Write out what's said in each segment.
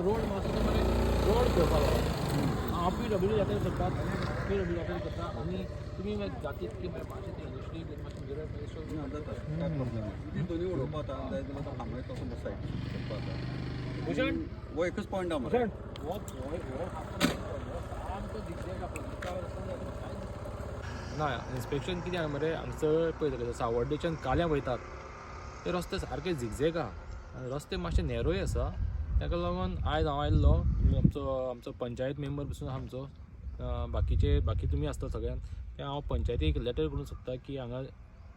Road मात्र road करपाक लागला हांव पी डब्ल्यू जाता करता पी डब्ल्यू जाता करता आनी तुमी जातीत किंवा मातशें इंडस्ट्री मातशें गिरायक दोनी उडोवपा जाता हांगा तसो बसाय करपा भुशण हो एकच पॉयंट आहा भुशण हो सामको आसा ना इन्स्पेक्शन कित्याक मरे हांगसर पळयतले सावर्डेच्यान काल्यां वयतात ते रस्ते सारके झिगझेगा रस्ते मातशे नेरोय आसा ताका लागून आयज हांव आयल्लो आमचो आमचो पंचायत मेंबर पसून आमचो. बाकीचे बाकी तुमी आसता सगळ्यान ते हांव पंचायतीक लेटर करूंक सोदता की हांगा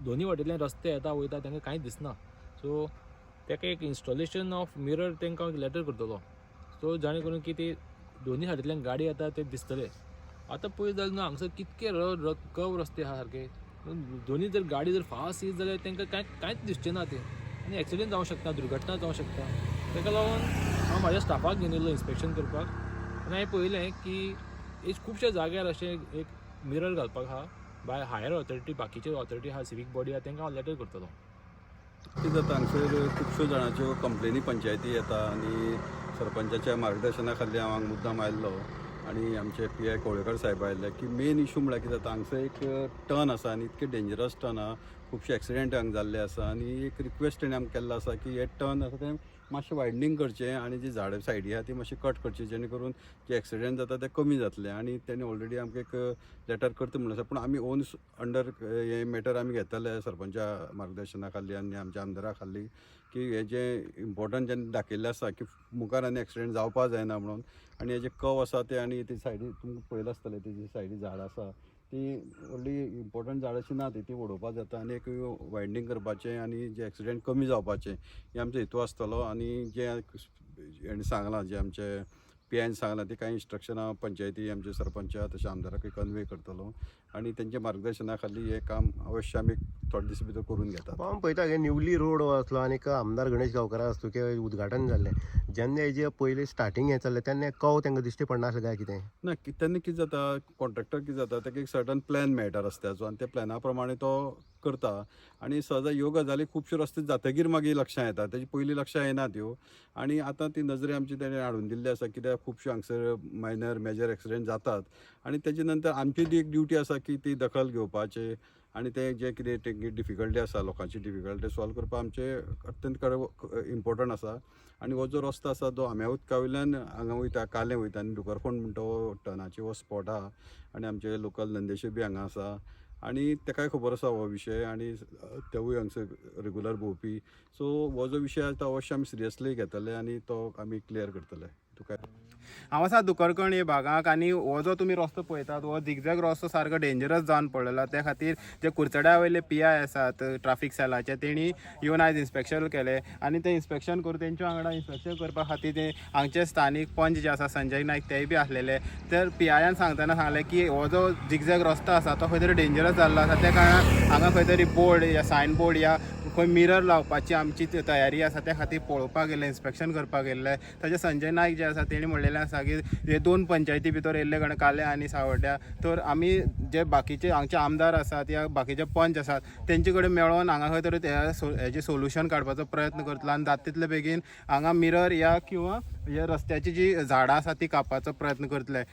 दोनी वाटेंतल्यान रस्ते येता वयता तांकां कांयच दिसना. सो ताका एक इन्स्टॉलेशन ऑफ मिरर तांकां लेटर करतलो. सो जाणे करून की ती दोनी सायडींतल्यान गाडी येता ते दिसतले. आतां पयस जाल्यार न्हू हांगसर कितके र र कव रस्ते आहा सारके दोनी जर गाडी जर फास्ट येत जाल्यार तांकां कांय कांयच दिसचें ना ते. आनी एक्सिडेंट जावंक शकता दुर्घटना जावंक शकता. ताका लागून हांव म्हाज्या स्टाफाक घेवन येयलो इन्स्पेक्शन करपाक आनी हांवें पळयलें की एक खुबशे जाग्यार अशें एक मिरर घालपाक आहा बाय हायर ऑथॉरिटी बाकीचे ऑथॉरिटी आहा सिवीक बॉडी आहा तांकां हांव लॅटर करतलो कितें जाता हांगसर खुबश्यो जाणांच्यो कंप्लेनी पंचायती येता आनी सरपंचाच्या मार्गदर्शना खाली हांव हांगा मुद्दाम आयल्लो आनी आमचे पी आय कोळेकर साहेब आयिल्ले की मेन इशू म्हळ्यार कितें जाता हांगसर एक टर्न आसा आनी इतके डेंजरस टर्न आहा खुबशे एक्सिडेंट हांगा जाल्ले आसा आनी एक रिक्वेस्ट तेणें आमकां केल्लो आसा की हे टर्न आसा तें मातशें वायडनींग करचें आनी जी झाडां सायडी आहा ती मातशी कट करची जेणे करून जे एक्सिडेंट जाता ते कमी जातले. आनी तेणे ऑलरेडी आमकां एक लेटर करता म्हणून आसा पूण आमी ओन अंडर हे मॅटर आमी घेतले सरपंचा मार्गदर्शना खाली आनी आमच्या आमदारा खाली की हे जे इम्पॉर्टंट जेन्ना दाखयल्लें आसा की मुखार आनी एक्सिडेंट जावपा जायना म्हणून. आनी हे जे कव आसा ते आनी ती सायडी तुमकां पळयलें आसतलें तेजी सायडी झाड आसा ती व्हडली इम्पॉर्टंट झाड अशी ना ती ती वडोवपा जाता. आनी एक वायडनींग करपाचें आनी जे एक्सिडेंट कमी जावपाचें हे आमचो हेतू आसतलो. आनी जे सांगलां जे आमचे पी आयन सांगलां ती कांय इंस्ट्रक्शनां पंचायती आमचे सरपंच तशें आमदाराकूय कन्वे करतलो आनी तेंच्या मार्गदर्शना खाली हे काम अवश्य आमी थोडे दीस भितर करून घेतात. हांव पळयता हे न्यूली रोड आसलो आनीक आमदार गणेश गांवकारा की उद्घाटन जाल्लें जेन्ना हेजे पयलीं स्टार्टींग हें चल्लें तेन्ना कव तांकां दिश्टी पडना आसलें काय कितें ना कि- तेन्ना कितें जाता कॉन्ट्रॅक्टर कितें जाता ताका एक सर्टन प्लॅन मेळटा रस्त्याचो आनी त्या प्लॅना प्रमाणे तो करता. आनी सहजा ह्यो गजाली खुबश्यो रस्ते जातकीर मागीर लक्षां येता तेजी पयलीं लक्षां येनात त्यो. आनी आतां ती नजरे आमची तेणें हाडून दिल्ली आसा कित्याक खुबश्यो हांगसर मायनर मेजर एक्सिडेंट जातात. आनी तेजे नंतर आमची ती एक ड्युटी आसा की ती दखल घेवपाची आनी ते जे कितें तेंगे डिफिकल्टी आसा लोकांची डिफिकल्टी सॉल्व करपाक आमचे अत्यंत इम्पॉर्टंट आसा आनी हो जो रस्तो आसा तो आम्या उदका वयल्यान हांगा वयता कालें वयता. आनी डुकरफोंड म्हणटा हो टनाचे हो स्पॉट आहा आनी आमचे लोकल नंदेशे बी हांगा आसा आनी ताकाय खबर आसा हो विशय आनी तेवूय हांगसर रेगुलर भोंवपी सो हो जो विशय आसा तो अवश्य आमी सिरियसली घेतले आनी तो आमी क्लियर करतले तुका हांव आसा दुकरकण हे भागाक आनी हो जो तुमी रस्तो पळयतात हो झिगझॅग रस्तो सारको डेंजरस जावन पडलेलो त्या खातीर जे कुरचड्या वयले पी आय आसात ट्राफीक सेलाचे तेणी येवन आयज इन्स्पेक्शन केले. आनी ते इन्स्पेक्शन करून तेंच्या वांगडा इन्स्पेक्शन करपा खातीर ते हांगचे स्थानीक पंच जे आसा संजय नायक तेय बी आसलेले. तर पी आयान सांगतना सांगले की हो जो झिगझॅग रस्तो आसा तो खंय तरी डेंजरस जाल्लो आसा. त्या कारणान हांगा खंय तरी बोर्ड या सायन बोर्ड या खंय मिरर लावपाची आमची तयारी आसा त्या खातीर पळोवपाक गेले इन्स्पेक्शन करपाक गेल्ले ताचे संजय नायक जे आसा तेणी म्हणलेलें आसा की हे दोन पंचायती भितर येयल्ले कडेन काले आनी सावड्ड्या तर आमी जे बाकीचे हांगचे आमदार आसात या बाकीचे पंच आसात तेंचे कडेन मेळोन हांगा खंय तरी सो- हेजे सोल्युशन काडपाचो प्रयत्न करतलो. आनी जाता तितले बेगीन हांगा मिरर या किंवा हे रस्त्याची जी झाडां आसा ती कापपाचो प्रयत्न करतले.